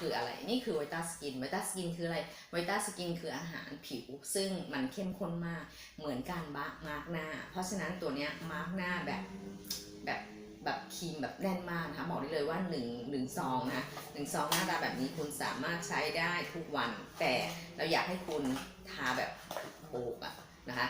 คืออะไร นี่คือไวต้าสกินไวต้าสกินคืออะไรไวต้าสกินคืออาหารผิว ซึ่งมันเข้มข้นมากเหมือนการบะมาร์กหน้า เพราะฉะนั้นตัวเนี้ยมาร์กหน้าแบบแบบแบบครีมแบบแน่นมากนะคะบอกได้เลยว่า1นึ่งหนึ่งซองนะหนึ่งซองหน้าตาแบบนี้คุณสามารถใช้ได้ทุกวัน แต่เราอยากให้คุณทาแบบโบกอะนะคะ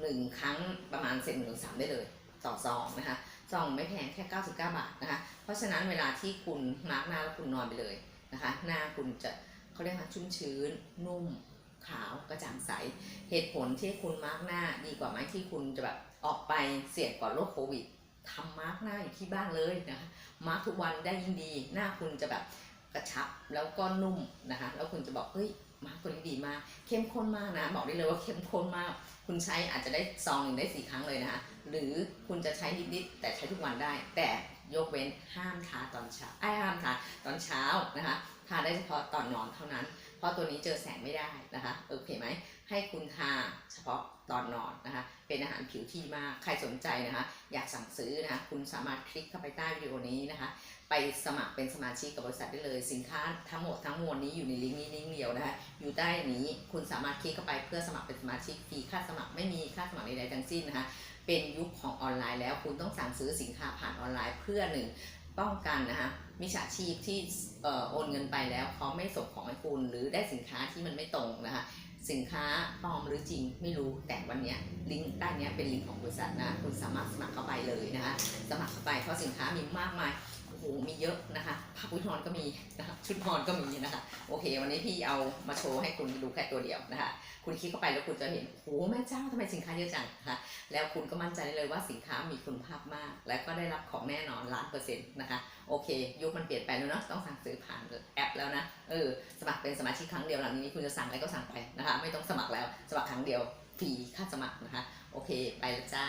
หนึ่งครั้งประมาณเซนหนึ่งสามได้เลยต่อซองนะคะซองไม่แพงแค่ 99 บาทนะคะ เพราะฉะนั้นเวลาที่คุณมาร์กหน้าแล้วคุณนอนไปเลย นะคะ หน้าคุณจะเขาเรียกว่าชุ่มชื้น นุ่ม ขาวกระจ่างใส เหตุผลที่คุณมาร์กหน้าดีกว่าไหมที่คุณจะแบบออกไปเสี่ยงก่อนโรคโควิดทำมาร์กหน้าอยู่ที่บ้านเลยนะคะมาร์กทุกวันได้ยิ่งดี หน้าคุณจะแบบกระชับแล้วก็นุ่มนะคะ แล้วคุณจะบอกเฮ้ยมาร์กตัวนี้ดีมาก เข้มข้นมากนะ บอกได้เลยว่าเข้มข้นมากคุณใช้อาจจะได้ซองหนึ่งได้สี่ครั้งเลยนะคะ หรือคุณจะใช้นิดๆแต่ใช้ทุกวันได้ แต่ยกเว้นห้ามทาตอนเช้าไอ้ห้ามทาตอนเช้านะคะทาได้เฉพาะตอนนอนเท่านั้น เพราะตัวนี้เจอแสงไม่ได้นะคะโอเคไหมให้คุณทาเฉพาะตอนนอนนะคะ เป็นอาหารผิวที่มากใครสนใจนะคะ อยากสั่งซื้อนะคะ คุณสามารถคลิกเข้าไปใต้วิดีโอนี้นะคะ ไปสมัครเป็นสมาชิกกับบริษัทได้เลยสินค้าทั้งหมดทั้งมวลนี้อยู่ในลิงก์นี้ลิงก์เดียวนะคะ อยู่ใต้นี้ คุณสามารถคลิกเข้าไปเพื่อสมัครเป็นสมาชิกฟรีค่าสมัครไม่มีค่าสมัครใดๆทั้งสิ้นนะคะ เป็นยุคของออนไลน์แล้วคุณต้องสั่งซื้อสินค้าผ่านออนไลน์เพื่อหนึ่งป้องกันนะคะมิจฉาชีพที่เอ่อโอนเงินไปแล้วเขาไม่ส่งของให้คุณหรือได้สินค้าที่มันไม่ตรงนะคะสินค้าปลอมหรือจริงไม่รู้แต่วันนี้ลิงก์ด้านนี้เป็นลิงก์ของบริษัทนะคุณสามารถสมัครเข้าไปเลยนะคะสมัครเข้าไปเพราะสินค้ามีมากมาย โอ้โหมีเยอะนะคะผ้าพุ้นอนก็มีนะคะชุดนอนก็มีนะคะโอเค วันนี้พี่เอามาโชว์ให้คุณดูแค่ตัวเดียวนะคะ คุณคลิกเข้าไปแล้วคุณจะเห็นโอ้โหแม่เจ้าทำไมสินค้าเยอะจังนะคะแล้วคุณก็มั่นใจได้เลยว่าสินค้ามีคุณภาพมาก และก็ได้รับของแน่นอนล้านเปอร์เซ็นต์นะคะโอเค ยุคมันเปลี่ยนไปแล้วเนาะต้องสั่งซื้อผ่านแอปแล้วนะเออสมัครเป็นสมาชิกครั้งเดียวหลังนี้คุณจะสั่งอะไรก็สั่งไปนะคะ ไม่ต้องสมัครแล้วสมัครครั้งเดียวฟรีค่าสมัครนะคะ โอเค ไปแล้วจ้า